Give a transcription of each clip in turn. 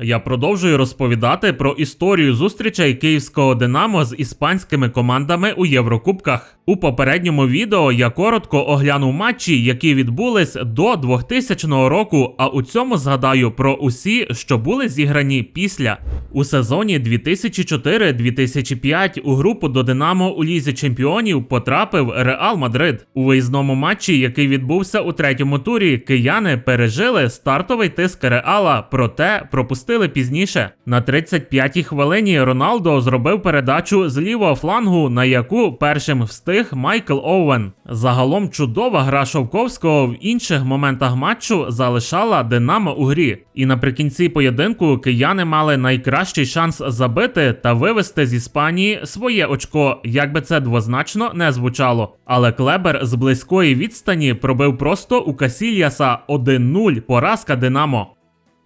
Я продовжую розповідати про історію зустрічей київського Динамо з іспанськими командами у Єврокубках. У попередньому відео я коротко оглянув матчі, які відбулись до 2000 року. А у цьому згадаю про усі, що були зіграні після. У сезоні 2004-2005 у групу до Динамо у лізі чемпіонів потрапив Реал Мадрид. У виїзному матчі, який відбувся у третьому турі, кияни пережили стартовий тиск Реала, проте пропустили пізніше. На 35-й хвилині Роналдо зробив передачу з лівого флангу, на яку першим встиг Майкл Оуен. Загалом чудова гра Шовковського в інших моментах матчу залишала Динамо у грі. І наприкінці поєдинку кияни мали найкращий шанс забити та вивести з Іспанії своє очко, як би це двозначно не звучало. Але Клебер з близької відстані пробив просто у Касільяса 1-0 поразка Динамо.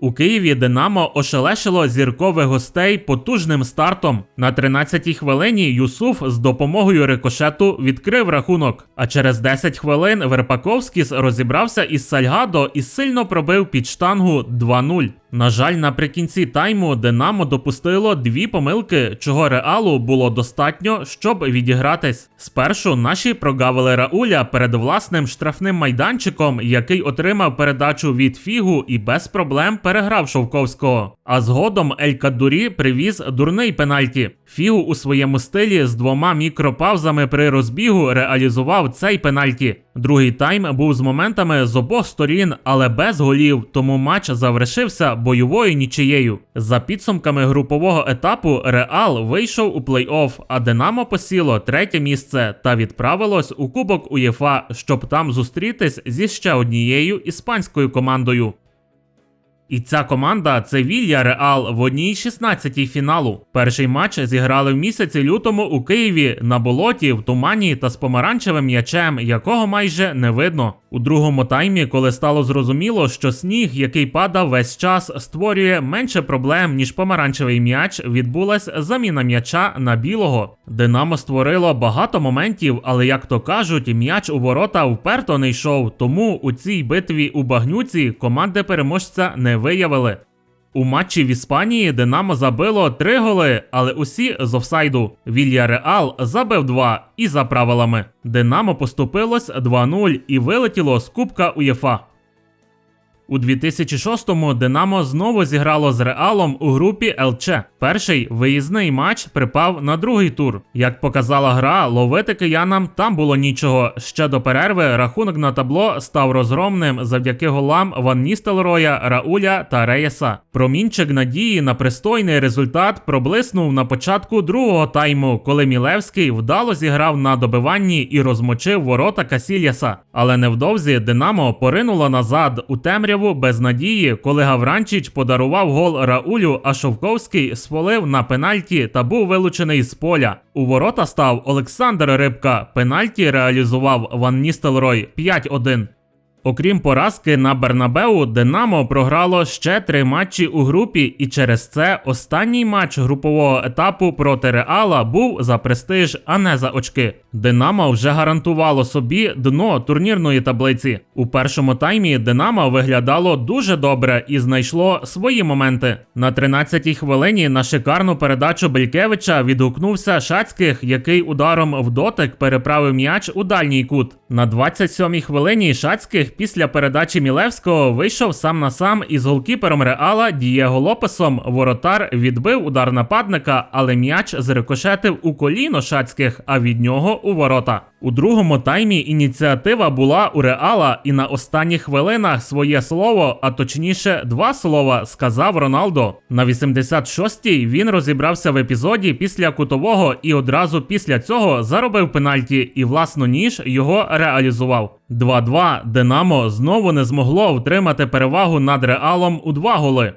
У Києві Динамо ошелешило зіркових гостей потужним стартом. На 13-й хвилині Юсуф з допомогою рикошету відкрив рахунок. А через 10 хвилин Верпаковськіс розібрався із Сальгадо і сильно пробив під штангу 2-0. На жаль, наприкінці тайму Динамо допустило дві помилки, чого реалу було достатньо, щоб відігратись. Спершу наші прогавили Рауля перед власним штрафним майданчиком, який отримав передачу від Фігу і без проблем переграв Шовковського. А згодом Ель Кадурі привіз дурний пенальті. Фігу у своєму стилі з двома мікропаузами при розбігу реалізував цей пенальті. Другий тайм був з моментами з обох сторін, але без голів, тому матч завершився бойовою нічиєю. За підсумками групового етапу Реал вийшов у плей-офф, а Динамо посіло третє місце та відправилось у Кубок УЄФА, щоб там зустрітись зі ще однією іспанською командою. І ця команда це Вілья Реал в одній 16-й фіналу. Перший матч зіграли в місяці лютому у Києві на болоті, в тумані та з помаранчевим м'ячем, якого майже не видно. У другому таймі, коли стало зрозуміло, що сніг, який падав весь час, створює менше проблем, ніж помаранчевий м'яч, відбулась заміна м'яча на білого. Динамо створило багато моментів, але як то кажуть, м'яч у ворота вперто не йшов. Тому у цій битві у багнюці команди переможця не виявили. У матчі в Іспанії Динамо забило три голи, але усі з офсайду. Вілья Реал забив два і за правилами. Динамо поступилось 2-0 і вилетіло з Кубка УЄФА. У 2006-му Динамо знову зіграло з Реалом у групі ЛЧ. Перший виїзний матч припав на другий тур. Як показала гра, ловити киянам там було нічого. Ще до перерви рахунок на табло став розгромним завдяки голам Ван Ністелроя, Рауля та Реєса. Промінчик надії на пристойний результат проблиснув на початку другого тайму, коли Мілевський вдало зіграв на добиванні і розмочив ворота Касільяса. Але невдовзі Динамо поринуло назад у темряву без надії, коли Гавранчич подарував гол Раулю, а Шовковський сполив на пенальті та був вилучений з поля. У ворота став Олександр Рибка. Пенальті реалізував Ван Ністелрой 5-1. Окрім поразки на Бернабеу, Динамо програло ще три матчі у групі, і через це останній матч групового етапу проти Реала був за престиж, а не за очки. Динамо вже гарантувало собі дно турнірної таблиці. У першому таймі Динамо виглядало дуже добре і знайшло свої моменти. На 13-й хвилині на шикарну передачу Белькевича відгукнувся Шацьких, який ударом в дотик переправив м'яч у дальній кут. На 27-й хвилині Шацьких після передачі Мілевського вийшов сам на сам із голкіпером Реала Дієго Лопесом. Воротар відбив удар нападника, але м'яч зрикошетив у коліно Шацьких, а від нього у ворота. У другому таймі ініціатива була у Реала, і на останніх хвилинах своє слово, а точніше, два слова, сказав Роналдо. На 86-й він розібрався в епізоді після кутового і одразу після цього заробив пенальті і власну ніж його реалізував. 2-2 Динамо знову не змогло втримати перевагу над Реалом у два голи.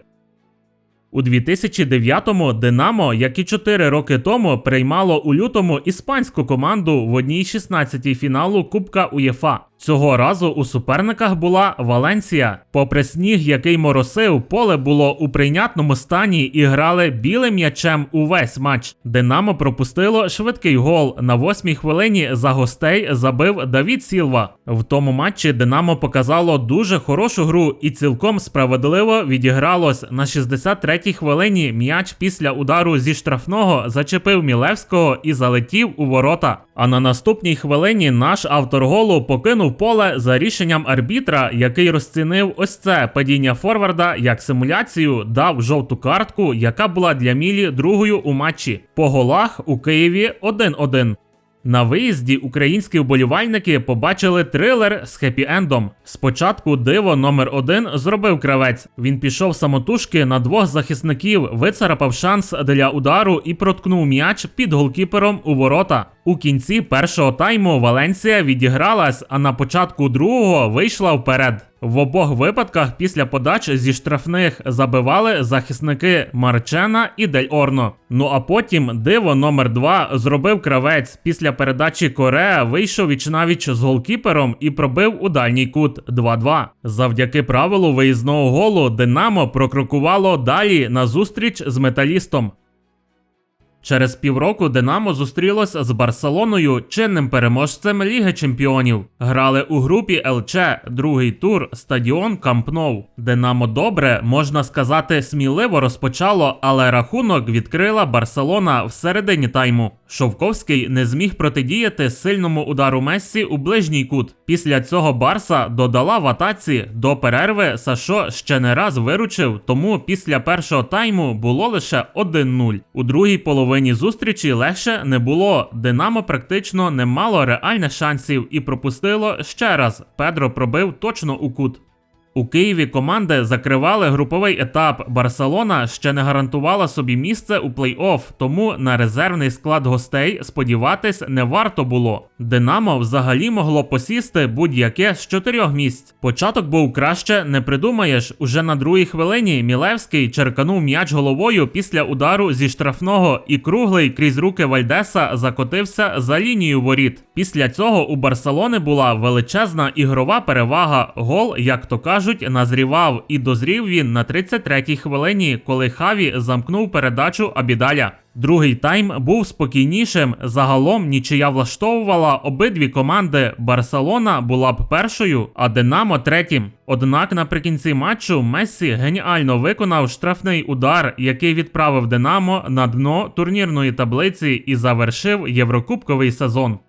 У 2009-му Динамо, як і 4 роки тому, приймало у лютому іспанську команду в одній 16-й фіналу Кубка УЄФА. Цього разу у суперниках була Валенсія. Попри сніг, який моросив, поле було у прийнятному стані і грали білим м'ячем увесь матч. Динамо пропустило швидкий гол. На восьмій хвилині за гостей забив Давід Сілва. В тому матчі Динамо показало дуже хорошу гру і цілком справедливо відігралось. На 63-й хвилині м'яч після удару зі штрафного зачепив Мілевського і залетів у ворота. А на наступній хвилині наш автор голу покинув поле за рішенням арбітра, який розцінив ось це падіння форварда як симуляцію, дав жовту картку, яка була для Мілі другою у матчі. По голах у Києві 1-1. На виїзді українські вболівальники побачили трилер з хеппі-ендом. Спочатку диво номер 1 зробив кравець. Він пішов самотужки на двох захисників, вицарапав шанс для удару і проткнув м'яч під голкіпером у ворота. У кінці першого тайму Валенсія відігралась, а на початку другого вийшла вперед. В обох випадках після подач зі штрафних забивали захисники Марчена і Дель Орно. Ну а потім диво номер 2 зробив кравець. Після передачі Корея вийшов вічнавіч з голкіпером і пробив у дальній кут 2-2. Завдяки правилу виїзного голу Динамо прокрокувало далі на зустріч з металістом. Через півроку Динамо зустрілося з Барселоною, чинним переможцем Ліги Чемпіонів. Грали у групі ЛЧ, другий тур, стадіон Камп Ноу. Динамо добре, можна сказати, сміливо розпочало, але рахунок відкрила Барселона в середині тайму. Шовковський не зміг протидіяти сильному удару Мессі у ближній кут. Після цього Барса додала в атаці до перерви. Сашо ще не раз виручив, тому після першого тайму було лише 1-0. У другій половині зустрічі легше не було. Динамо практично не мало реальних шансів і пропустило ще раз. Педро пробив точно у кут. У Києві команди закривали груповий етап. Барселона ще не гарантувала собі місце у плей-офф, тому на резервний склад гостей сподіватись не варто було. Динамо взагалі могло посісти будь-яке з чотирьох місць. Початок був краще, не придумаєш. Уже на другій хвилині Мілевський черканув м'яч головою після удару зі штрафного, і круглий крізь руки Вальдеса закотився за лінію воріт. Після цього у Барселони була величезна ігрова перевага. Гол, як то кажуть, назрівав, і дозрів він на 33-й хвилині, коли Хаві замкнув передачу Абідаля. Другий тайм був спокійнішим. Загалом нічия влаштовувала обидві команди. Барселона була б першою, а Динамо третім. Однак наприкінці матчу Мессі геніально виконав штрафний удар, який відправив Динамо на дно турнірної таблиці і завершив єврокубковий сезон.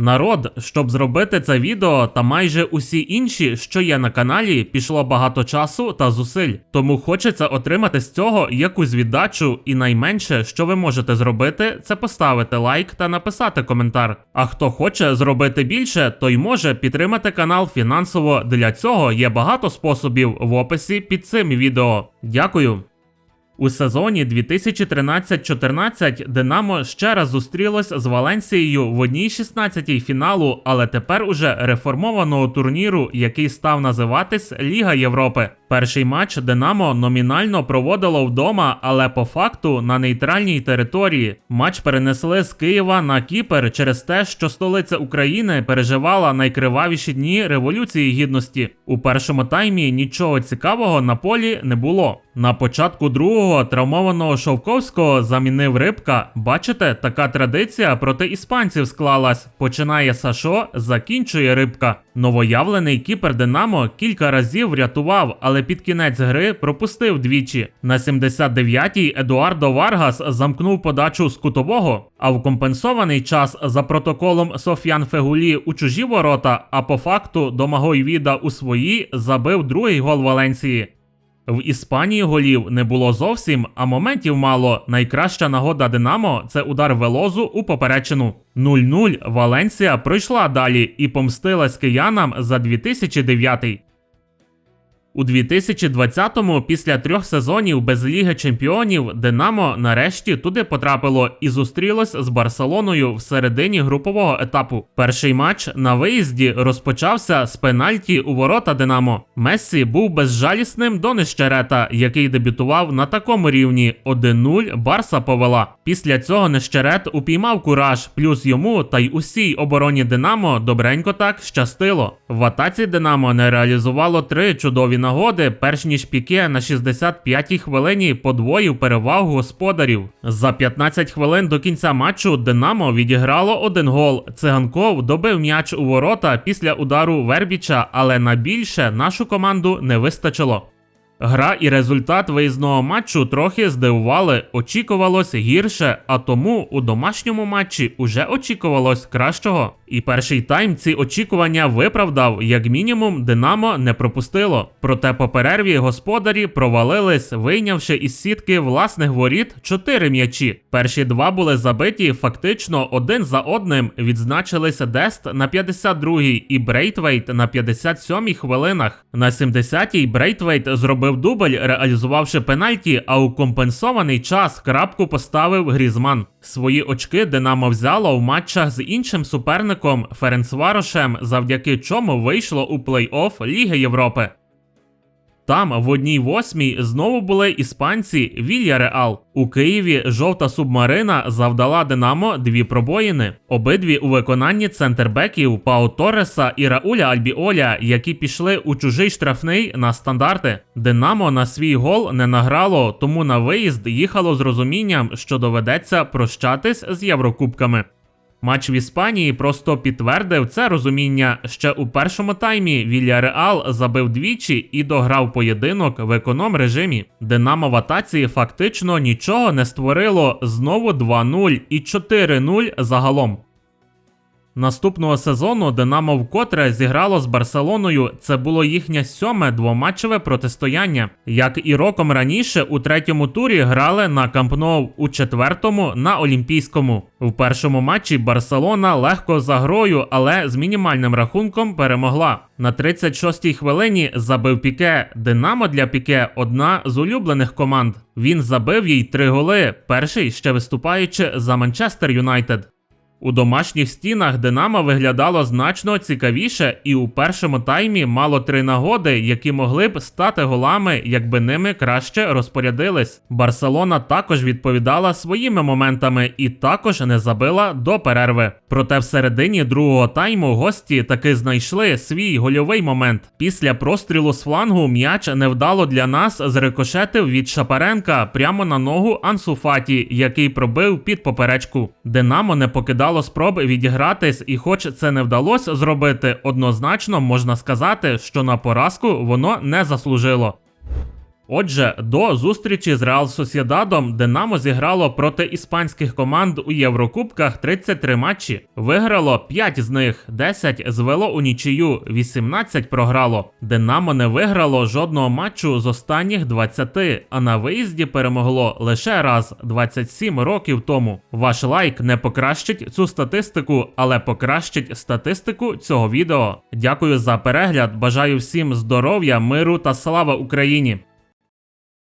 Народ, щоб зробити це відео та майже усі інші, що є на каналі, пішло багато часу та зусиль. Тому хочеться отримати з цього якусь віддачу, і найменше, що ви можете зробити, це поставити лайк та написати коментар. А хто хоче зробити більше, той може підтримати канал фінансово. Для цього є багато способів в описі під цим відео. Дякую. У сезоні 2013-14 Динамо ще раз зустрілось з Валенсією в одній 16-й фіналу, але тепер уже реформованого турніру, який став називатись Ліга Європи. Перший матч Динамо номінально проводило вдома, але по факту на нейтральній території. Матч перенесли з Києва на Кіпер через те, що столиця України переживала найкривавіші дні Революції Гідності. У першому таймі нічого цікавого на полі не було. На початку другого травмованого Шовковського замінив рибка. Бачите, така традиція проти іспанців склалась. Починає Сашо, закінчує рибка. Новоявлений кіпер Динамо кілька разів врятував, але під кінець гри пропустив двічі. На 79-й Едуардо Варгас замкнув подачу з кутового, а в компенсований час за протоколом Соф'ян Фегулі у чужі ворота, а по факту Домагой Віда у свої забив другий гол Валенсії. В Іспанії голів не було зовсім, а моментів мало. Найкраща нагода Динамо це удар Велозу у поперечину. 0-0 Валенсія пройшла далі і помстилась киянам за 2009. У 2020-му, після трьох сезонів без Ліги Чемпіонів, Динамо нарешті туди потрапило і зустрілось з Барселоною в середині групового етапу. Перший матч на виїзді розпочався з пенальті у ворота Динамо. Мессі був безжалісним до Нещерета, який дебютував на такому рівні 1-0 Барса повела. Після цього Нещерет упіймав кураж, плюс йому та й усій обороні Динамо добренько так щастило. В атаці Динамо не реалізувало три чудові нагоди, перш ніж Піке на 65-й хвилині подвоїв перевагу господарів. За 15 хвилин до кінця матчу Динамо відіграло один гол. Циганков добив м'яч у ворота після удару Вербіча, але на більше нашу команду не вистачило. Гра і результат виїзного матчу трохи здивували, очікувалось гірше, а тому у домашньому матчі уже очікувалось кращого. І перший тайм ці очікування виправдав, як мінімум, Динамо не пропустило. Проте по перерві господарі провалились, вийнявши із сітки власних воріт чотири м'ячі. Перші два були забиті фактично один за одним. Відзначилися Дест на 52-й і Брейтвейт на 57-й хвилинах. На 70-й Брейтвейт зробив дубль, реалізувавши пенальті, а у компенсований час крапку поставив Грізман. Свої очки Динамо взяло в матчах з іншим суперником Ференцварошем, завдяки чому вийшло у плей-офф Ліги Європи. Там в одній восьмій знову були іспанці Вілья Реал. У Києві жовта субмарина завдала Динамо дві пробоїни. Обидві у виконанні центрбеків Пау Торреса і Рауля Альбіоля, які пішли у чужий штрафний на стандарти. Динамо на свій гол не награло, тому на виїзд їхало з розумінням, що доведеться прощатись з Єврокубками. Матч в Іспанії просто підтвердив це розуміння. Ще у першому таймі Вільяреал забив двічі і дограв поєдинок в економ режимі. Динамо в атаці фактично нічого не створило. Знову 2-0 і 4-0 загалом. Наступного сезону Динамо вкотре зіграло з Барселоною. Це було їхнє сьоме двоматчеве протистояння. Як і роком раніше, у третьому турі грали на Кампноу, у четвертому на Олімпійському. В першому матчі Барселона легко за грою, але з мінімальним рахунком перемогла. На 36-й хвилині забив Піке. Динамо для Піке одна з улюблених команд. Він забив їй три голи. Перший ще виступаючи за Манчестер Юнайтед. У домашніх стінах Динамо виглядало значно цікавіше, і у першому таймі мало три нагоди, які могли б стати голами, якби ними краще розпорядились. Барселона також відповідала своїми моментами і також не забила до перерви. Проте всередині другого тайму гості таки знайшли свій гольовий момент. Після прострілу з флангу м'яч невдало для нас зрикошетив від Шапаренка прямо на ногу Ансу Фаті, який пробив під поперечку. Динамо не покидало спроб відігратись, і хоч це не вдалося зробити, однозначно можна сказати, що на поразку воно не заслужило. Отже, до зустрічі з Реал Сосєдадом Динамо зіграло проти іспанських команд у Єврокубках 33 матчі. Виграло 5 з них, 10 звело у нічию, 18 програло. Динамо не виграло жодного матчу з останніх 20, а на виїзді перемогло лише раз 27 років тому. Ваш лайк не покращить цю статистику, але покращить статистику цього відео. Дякую за перегляд. Бажаю всім здоров'я, миру та слава Україні!